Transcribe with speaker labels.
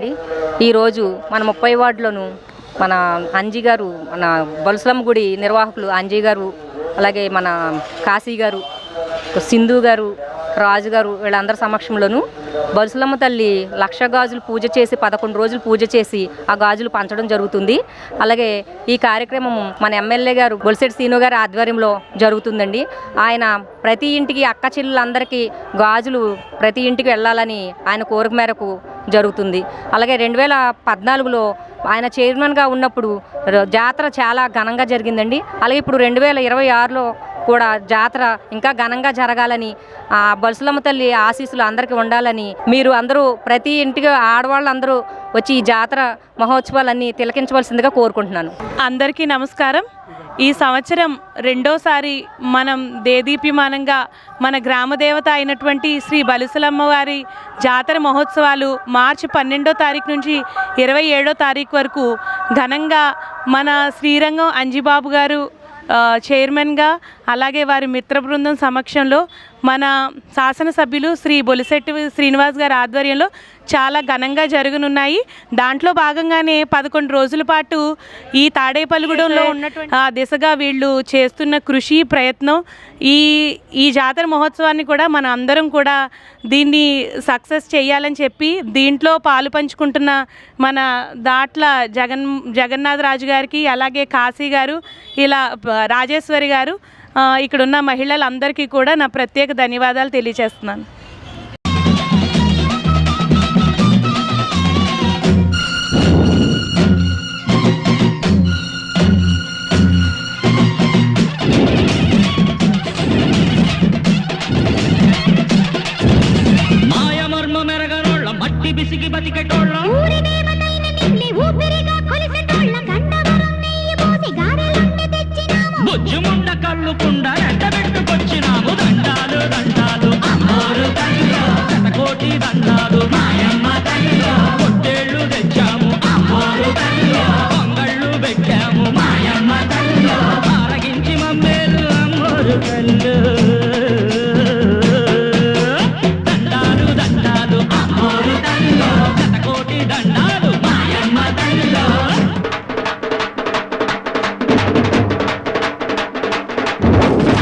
Speaker 1: అండి. ఈరోజు మన ముప్పై వార్డులోను మన అంజీ గారు మన బొలసలమ్మ గుడి నిర్వాహకులు అంజీ గారు అలాగే మన కాశీ గారు సింధు గారు రాజు గారు వీళ్ళందరి సమక్షంలోనూ బొలసలమ్మ తల్లి లక్ష గాజులు పూజ చేసి పదకొండు రోజులు పూజ చేసి ఆ గాజులు పంచడం జరుగుతుంది. అలాగే ఈ కార్యక్రమం మన ఎమ్మెల్యే గారు బొలిసెట్టి సీను గారి ఆధ్వర్యంలో జరుగుతుందండి. ఆయన ప్రతి ఇంటికి అక్క చెల్లెలందరికీ గాజులు ప్రతి ఇంటికి వెళ్ళాలని ఆయన కోరిక మేరకు జరుగుతుంది. అలాగే రెండు వేల పద్నాలుగులో ఆయన చైర్మన్గా ఉన్నప్పుడు జాతర చాలా ఘనంగా జరిగిందండి. అలాగే ఇప్పుడు రెండు వేల ఇరవై ఆరులో కూడా జాతర ఇంకా ఘనంగా జరగాలని ఆ బలుసులమ్మ తల్లి ఆశీస్సులు అందరికీ ఉండాలని మీరు అందరూ ప్రతి ఇంటికి ఆడవాళ్ళందరూ వచ్చి ఈ జాతర మహోత్సవాలన్నీ తిలకించవలసిందిగా కోరుకుంటున్నాను.
Speaker 2: అందరికీ నమస్కారం. ఈ సంవత్సరం రెండోసారి మనం దేదీప్యమానంగా మన గ్రామదేవత అయినటువంటి శ్రీ బలుసలమ్మ వారి జాతర మహోత్సవాలు మార్చి పన్నెండో తారీఖు నుంచి ఇరవై ఏడో తారీఖు వరకు ఘనంగా మన శ్రీరంగం అంజిబాబు గారు చైర్మన్గా అలాగే వారి మిత్ర బృందం సమక్షంలో మన శాసనసభ్యులు శ్రీ బొలిశెట్టి శ్రీనివాస్ గారి ఆధ్వర్యంలో చాలా ఘనంగా జరగనున్నాయి. దాంట్లో భాగంగానే పదకొండు రోజుల పాటు ఈ తాడేపల్లిగూడెంలో ఉన్నటువంటి ఆ దిశగా వీళ్ళు చేస్తున్న కృషి ప్రయత్నం ఈ ఈ జాతర మహోత్సవాన్ని కూడా మన అందరం కూడా దీన్ని సక్సెస్ చేయాలని చెప్పి దీంట్లో పాలు పంచుకుంటున్న మన దాట్ల జగన్ జగన్నాథ్ రాజు గారికి అలాగే కాశీ గారు ఇలా రాజేశ్వరి గారు ఇక్కడున్న మహిళలందరికీ కూడా నా ప్రత్యేక ధన్యవాదాలు తెలియజేస్తున్నాను.
Speaker 3: మట్టి బిసికి బతికెటోళ్ళం.
Speaker 4: ఊరి
Speaker 3: ముండ దండాలు దండాలు అమ్మోరు దండాలు తెచ్చాము పొంగళ్ళు పెట్టాము మాయమ్మ ఆరగించి మమ్మేలు